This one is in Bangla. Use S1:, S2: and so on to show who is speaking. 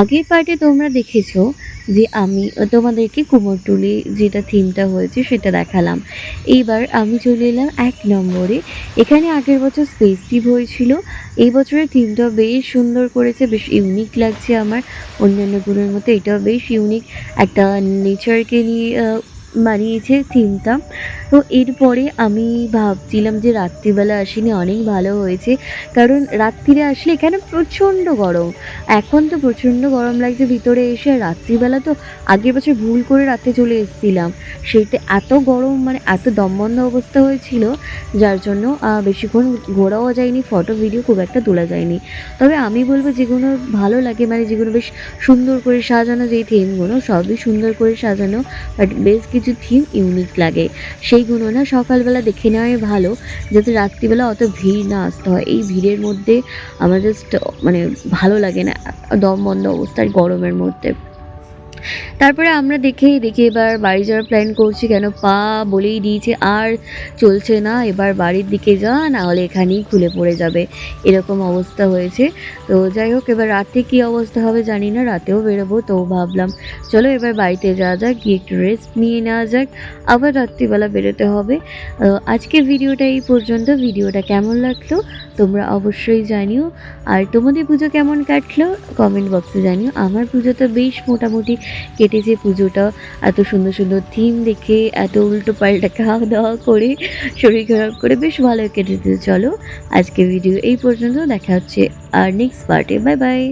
S1: আগের পার্টে তোমরা দেখেছ যে আমি তোমাদেরকে কুমোরটুলি যেটা থিমটা হয়েছে সেটা দেখালাম। এইবার আমি চলে এলাম এক নম্বরে। এখানে আগের বছর স্পেস টিপ হয়েছিল। এই বছরের থিমটা বেশ সুন্দর করেছে, বেশ ইউনিক লাগছে আমার। অন্যান্যগুলোর মতো এটাও বেশ ইউনিক একটা নেচারকে নিয়ে বানিয়েছে থিমটা তো এরপরে আমি ভাবছিলাম যে রাত্রিবেলা আসিনি, অনেক ভালো হয়েছে। কারণ রাত্রিরে আসলে এখানে প্রচণ্ড গরম। এখন তো প্রচণ্ড গরম লাগছে ভিতরে এসে। রাত্রিবেলা তো আগের বছর ভুল করে রাতে চলে এসেছিলাম। সেইটা এত গরম মানে এত দমবন্ধ অবস্থা হয়েছিল, যার জন্য বেশিক্ষণ ঘোরাও যায়নি, ফটো, ভিডিও খুব একটা তোলা যায়নি। তবে আমি বলব যেগুলো ভালো লাগে মানে যেগুলো বেশ সুন্দর করে সাজানো, যেই থিমগুলো সবই সুন্দর করে সাজানো বাট বেশ কিছু থিম ইউনিক লাগে। সেইগুলো না সকালবেলা দেখে নেওয়াই ভালো, যাতে রাত্রিবেলা অত ভিড় না আসতে হয়। এই ভিড়ের মধ্যে আমার জাস্ট মানে ভালো লাগে না। দম বন্ধ অবস্থায় গরমের মধ্যে। তারপরে আমরা দেখে দেখে এবার বাড়ি যাওয়ার প্ল্যান করছি কেন পা বলেই দিয়েছে, আর চলছে না, এবার বাড়ির দিকে যা, না হলে এখানেই খুলে পড়ে যাবে। এরকম অবস্থা হয়েছে। তো যাই হোক, এবার রাতে কী অবস্থা হবে জানি না, রাতেও বেরোবো, তো ভাবলাম চলো এবার বাড়িতে যাওয়া যাক, গিয়ে একটু রেস্ট নিয়ে নেওয়া যাক, আবার রাত্রিবেলা বেরোতে হবে। আজকের ভিডিওটা এই পর্যন্ত, ভিডিওটা কেমন লাগল তোমরা অবশ্যই জানিও। আর তোমাদের পুজো কেমন কাটলো কমেন্ট বক্সে জানিও। আমার পুজো তো বেশ মোটামুটি কেটেছে পুজোটা, এত সুন্দর সুন্দর থিম দেখে, এত উল্টো পাল্টা খাওয়া দাওয়া করে, শরীর খারাপ করে বেশ ভালো কেটেছে। চলো আজকে ভিডিও এই পর্যন্ত, দেখা হচ্ছে আর নেক্সট পার্টে বাই বাই